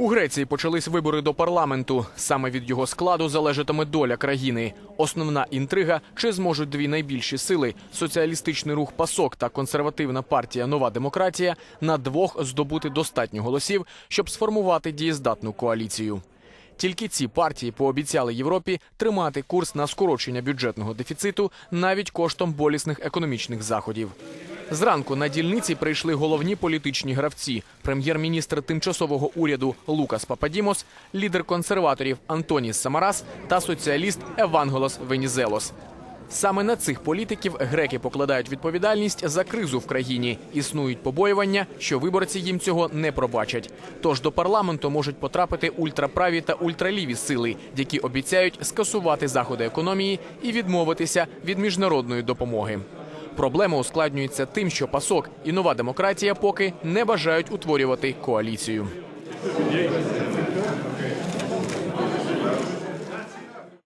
У Греції почались вибори до парламенту. Саме від його складу залежатиме доля країни. Основна інтрига: чи зможуть дві найбільші сили соціалістичний рух ПАСОК та консервативна партія Нова демократія на двох здобути достатньо голосів, щоб сформувати дієздатну коаліцію. Тільки ці партії пообіцяли Європі тримати курс на скорочення бюджетного дефіциту навіть коштом болісних економічних заходів. Зранку на дільниці прийшли головні політичні гравці: прем'єр-міністр тимчасового уряду Лукас Пападімос, лідер консерваторів Антоніс Самарас та соціаліст Евангелос Венізелос. Саме на цих політиків греки покладають відповідальність за кризу в країні. Існують побоювання, що виборці їм цього не пробачать. Тож до парламенту можуть потрапити ультраправі та ультраліві сили, які обіцяють скасувати заходи економії і відмовитися від міжнародної допомоги. Проблема ускладнюється тим, що пасок і нова демократія поки не бажають утворювати коаліцію.